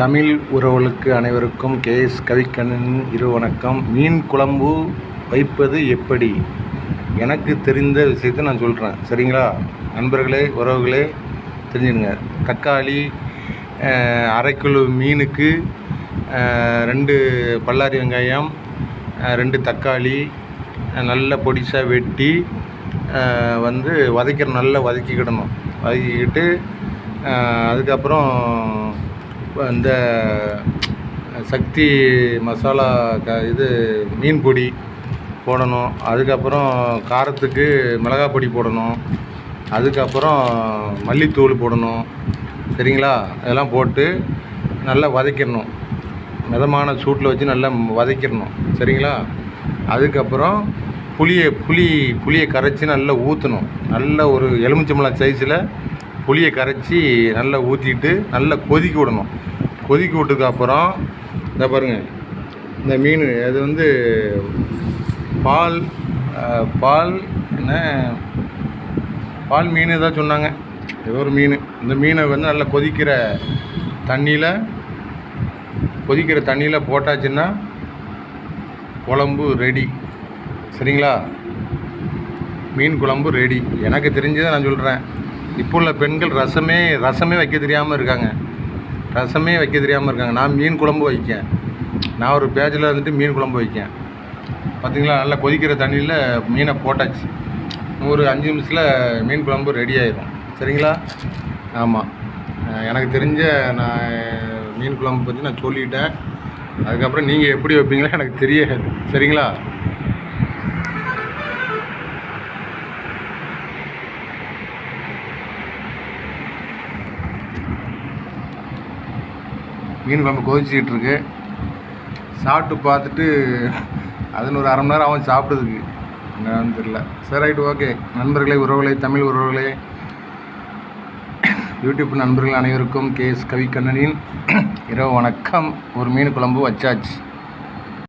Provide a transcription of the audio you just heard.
தமிழ் உறவுகளுக்கு அனைவருக்கும் K S கவிக்கண்ணனின் இரு வணக்கம். மீன் குழம்பு வைப்பது எப்படி? எனக்கு தெரிந்த விஷயத்தை நான் சொல்கிறேன் சரிங்களா? நண்பர்களே உறவுகளே தெரிஞ்சுடுங்க தக்காளி அரை கிலோ மீனுக்கு ரெண்டு பல்லாரி வெங்காயம் ரெண்டு தக்காளி நல்ல பொடிசாக வெட்டி வந்து வதக்கிற நல்லா வதக்கிக்கிடணும். வதக்கிக்கிட்டு அதுக்கப்புறம் இந்த சக்தி மசாலா க இது மீன் பொடி போடணும். அதுக்கப்புறம் காரத்துக்கு மிளகாய் பொடி போடணும். அதுக்கப்புறம் மல்லித்தூள் போடணும். சரிங்களா? இதெல்லாம் போட்டு நல்லா வதக்கிடணும். மிதமான சூட்டில் வச்சு நல்லா வதக்கிடணும். சரிங்களா? அதுக்கப்புறம் புளியை புளி புளியை கரைச்சி நல்லா ஊற்றணும் நல்ல ஒரு எலுமிச்சம்பழம் சைஸில் புளியை கரைச்சி நல்லா ஊற்றிட்டு நல்லா கொதிக்க விடணும். கொதிக்க விட்டதுக்கு அப்புறம் இந்த பாருங்கள் இந்த மீன் அது வந்து பால் பால் என்ன பால் மீன் ஏதோ சொன்னாங்க. ஏதோ ஒரு மீன். இந்த மீனை வந்து நல்லா கொதிக்கிற தண்ணியில் கொதிக்கிற தண்ணியில் போட்டாச்சுன்னா குழம்பு ரெடி சரிங்களா? மீன் குழம்பு ரெடி எனக்கு தெரிஞ்சதை நான் சொல்கிறேன் இப்போ உள்ள பெண்கள் ரசமே ரசமே வைக்க தெரியாமல் இருக்காங்க. ரசமே வைக்க தெரியாமல் இருக்காங்க. நான் மீன் குழம்பு வைக்கேன். நான் ஒரு பேஜில் இருந்துட்டு மீன் குழம்பு வைக்கேன். பார்த்தீங்களா நல்லா கொதிக்கிற தண்ணியில் மீனை போட்டாச்சு. ஒரு அஞ்சு நிமிஷத்தில் மீன் குழம்பு ரெடி ஆயிடும் சரிங்களா? ஆமாம் எனக்கு தெரிஞ்ச நான் மீன் குழம்பு பற்றி நான் சொல்லிட்டேன். அதுக்கப்புறம் நீங்கள் எப்படி வைப்பீங்களா எனக்கு தெரியாது. சரிங்களா? மீன் குழம்பு கொதிச்சிக்கிட்டு இருக்கு சாப்பிட்டு பார்த்துட்டு அதுன்னு ஒரு அரை மணி நேரம் அவன் சாப்பிடுறதுக்கு என்னன்னு தெரியல. சரி ரைட்டு ஓகே. நண்பர்களே உறவுகளே தமிழ் உறவுகளே. யூடியூப் நண்பர்கள் அனைவருக்கும் கே எஸ் கவிக்கண்ணனின் இரவு வணக்கம். ஒரு மீன் குழம்பு வச்சாச்சு.